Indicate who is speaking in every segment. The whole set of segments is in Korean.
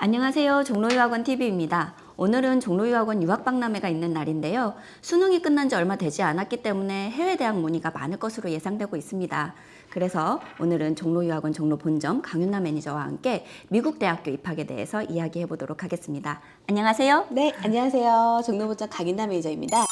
Speaker 1: 안녕하세요. 종로유학원 TV입니다. 오늘은 종로유학원 유학박람회가 있는 날인데요. 수능이 끝난 지 얼마 되지 않았기 때문에 해외 대학 문의가 많을 것으로 예상되고 있습니다. 그래서 오늘은 종로유학원 종로 본점 강윤나 매니저와 함께 미국 대학교 입학에 대해서 이야기해 보도록 하겠습니다. 안녕하세요.
Speaker 2: 네, 안녕하세요. 종로부장 강인나 매니저입니다.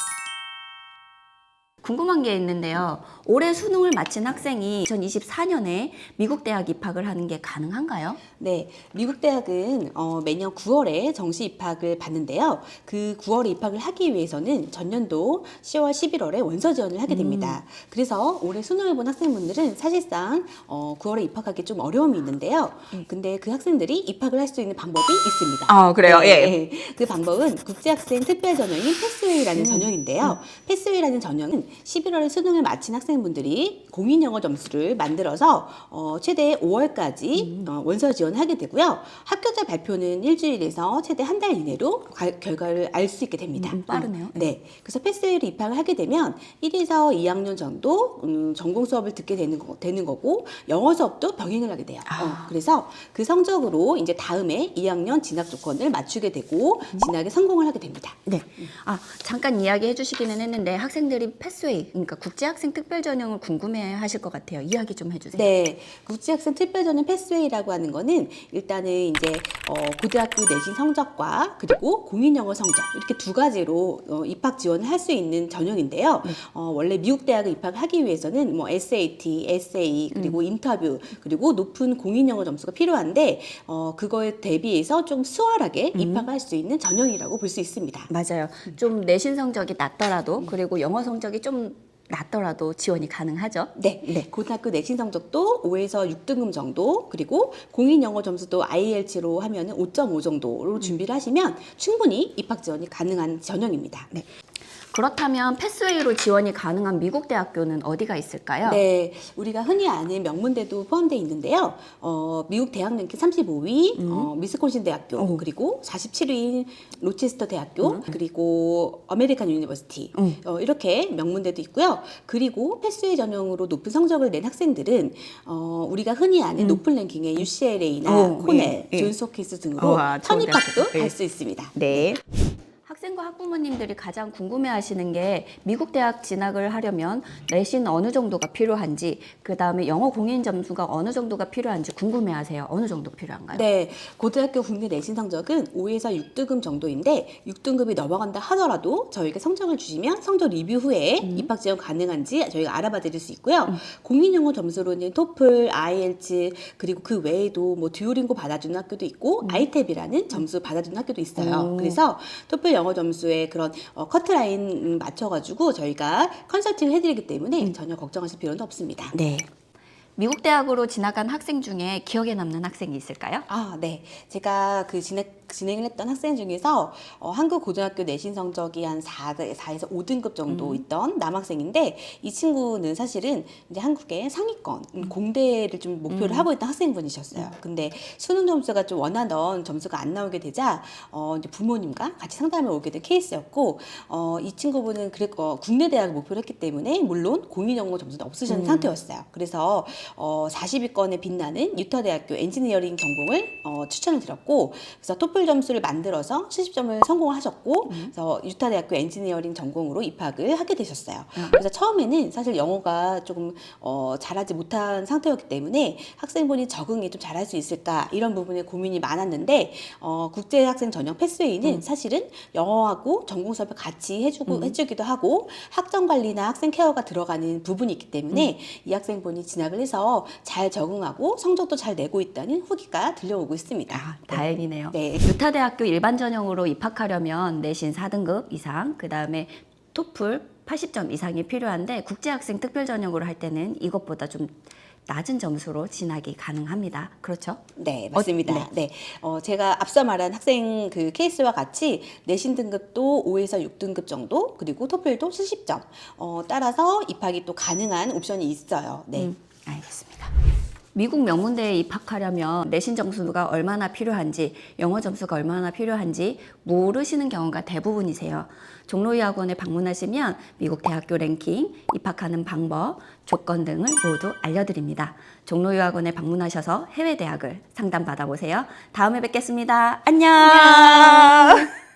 Speaker 1: 궁금한 게 있는데요. 올해 수능을 마친 학생이 2024년에 미국 대학 입학을 하는 게 가능한가요?
Speaker 2: 네, 미국 대학은 어, 매년 9월에 정시 입학을 받는데요. 그 9월에 입학을 하기 위해서는 전년도 10월, 11월에 원서 지원을 하게 됩니다. 그래서 올해 수능을 본 학생분들은 사실상 어, 9월에 입학하기 좀 어려움이 있는데요. 근데 그 학생들이 입학을 할 수 있는 방법이 있습니다.
Speaker 1: 아, 그래요?
Speaker 2: 네,
Speaker 1: 예.
Speaker 2: 네. 그 방법은 국제학생 특별 전형인 패스웨이라는 전형인데요. 패스웨이라는 전형은 11월에 수능을 마친 학생분들이 공인 영어 점수를 만들어서 어, 최대 5월까지 어, 원서 지원하게 되고요. 합격자 발표는 일주일에서 최대 한 달 이내로 가- 결과를 알 수 있게 됩니다.
Speaker 1: 음, 빠르네요.
Speaker 2: 네. 그래서 패스웨이로 입학을 하게 되면 1에서 2학년 정도 음, 전공 수업을 듣게 되는, 거, 되는 거고 영어 수업도 병행을 하게 돼요.
Speaker 1: 아.
Speaker 2: 어, 그래서 그 성적으로 이제 다음에 2학년 진학 조건을 맞추게 되고 진학에 성공을 하게 됩니다.
Speaker 1: 네. 아, 잠깐 이야기해 주시기는 했는데 학생들이 패스 웨이, 그러니까 국제학생 특별 전형을 궁금해 하실 것 같아요. 이야기 좀 해주세요.
Speaker 2: 네, 국제학생 특별전형 패스웨이라고 하는 거는 일단은 이제 어, 고등학교 내신 성적과 그리고 공인영어 성적 이렇게 두 가지로 어, 입학 지원을 할 수 있는 전형인데요. 어, 원래 미국 대학에 입학하기 위해서는 뭐 SAT, SA 그리고 인터뷰 그리고 높은 공인영어 점수가 필요한데 어, 그거에 대비해서 좀 수월하게 입학할 수 있는 전형이라고 볼 수 있습니다.
Speaker 1: 맞아요. 좀 내신 성적이 낮더라도 그리고 영어 성적이 좀 낮더라도 지원이 가능하죠.
Speaker 2: 네. 고등학교 내신 성적도 5에서 6등급 정도, 그리고 공인 영어 점수도 IELTS로 하면은 5.5 정도로 준비를 하시면 충분히 입학 지원이 가능한 전형입니다.
Speaker 1: 네. 그렇다면 패스웨이로 지원이 가능한 미국 대학교는 어디가 있을까요?
Speaker 2: 네, 우리가 흔히 아는 명문대도 포함되어 있는데요. 어, 미국 대학 랭킹 35위, 어, 미스콘신 대학교,
Speaker 1: 오.
Speaker 2: 그리고 47위인 로체스터 대학교, 그리고 아메리칸 유니버시티, 어, 이렇게 명문대도 있고요. 그리고 패스웨이 전형으로 높은 성적을 낸 학생들은 어, 우리가 흔히 아는 높은 랭킹의 UCLA나
Speaker 1: 오,
Speaker 2: 코넬,
Speaker 1: 예, 예.
Speaker 2: 존스 홉킨스 등으로
Speaker 1: 우와, 좋은
Speaker 2: 편입학도.
Speaker 1: 예.
Speaker 2: 할수 있습니다.
Speaker 1: 네. 학생과 학부모님들이 가장 궁금해 하시는 게 미국 대학 진학을 하려면 내신 어느 정도가 필요한지, 그 다음에 영어 공인 점수가 어느 정도가 필요한지 궁금해 하세요. 어느 정도 필요한가요?
Speaker 2: 네, 고등학교 국내 내신 성적은 5에서 6등급 정도인데 6등급이 넘어간다 하더라도 저희가 성적을 주시면 성적 리뷰 후에 입학 지원 가능한지 저희가 알아봐 드릴 수 있고요. 공인 영어 점수로는 토플, IELTS 그리고 그 외에도 뭐 듀오링고 받아주는 학교도 있고 아이탭이라는 점수 받아주는 학교도 있어요.
Speaker 1: 오.
Speaker 2: 그래서 토플 영어 점수에 그런 어, 커트라인 음, 맞춰가지고 저희가 컨설팅을 해드리기 때문에 전혀 걱정하실 필요는 없습니다.
Speaker 1: 네. 미국 대학으로 진학한 학생 중에 기억에 남는 학생이 있을까요?
Speaker 2: 아, 네. 제가 그 진행, 진행을 했던 학생 중에서 어, 한국 고등학교 내신 성적이 한 4, 4에서 5등급 정도 있던 남학생인데 이 친구는 사실은 이제 한국의 상위권, 음, 공대를 좀 목표를 하고 있던 학생분이셨어요. 근데 수능 점수가 좀 원하던 점수가 안 나오게 되자 어, 이제 부모님과 같이 상담을 오게 된 케이스였고 어, 이 친구분은 그래, 어, 국내 대학을 목표로 했기 때문에 물론 공인 영어 점수는 없으신 상태였어요. 그래서 어, 40위권에 빛나는 유타 대학교 엔지니어링 전공을 어, 추천을 드렸고 그래서 토플 점수를 만들어서 70점을 성공하셨고 그래서 유타 대학교 엔지니어링 전공으로 입학을 하게 되셨어요. 그래서 처음에는 사실 영어가 조금 어, 잘하지 못한 상태였기 때문에 학생분이 적응이 좀 잘할 수 있을까 이런 부분에 고민이 많았는데 어, 국제 학생 전형 패스웨이는 사실은 영어하고 전공 수업을 같이 해주고 해주기도 하고 학점 관리나 학생 케어가 들어가는 부분이 있기 때문에 이 학생분이 진학을 해서 잘 적응하고 성적도 잘 내고 있다는 후기가 들려오고 있습니다.
Speaker 1: 아, 다행이네요.
Speaker 2: 네.
Speaker 1: 유타 대학교 일반 전형으로 입학하려면 내신 4등급 이상, 그 다음에 토플 80점 이상이 필요한데 국제학생 특별 전형으로 할 때는 이것보다 좀 낮은 점수로 진학이 가능합니다. 그렇죠?
Speaker 2: 네, 맞습니다.
Speaker 1: 어,
Speaker 2: 네. 어, 제가 앞서 말한 학생 그 케이스와 같이 내신 등급도 5에서 6등급 정도, 그리고 토플도 70점. 어, 따라서 입학이 또 가능한 옵션이 있어요. 네.
Speaker 1: 음, 알겠습니다. 미국 명문대에 입학하려면 내신 점수가 얼마나 필요한지, 영어 점수가 얼마나 필요한지 모르시는 경우가 대부분이세요. 종로유학원에 방문하시면 미국 대학교 랭킹, 입학하는 방법, 조건 등을 모두 알려드립니다. 종로유학원에 방문하셔서 해외 대학을 상담 받아보세요. 다음에 뵙겠습니다. 안녕.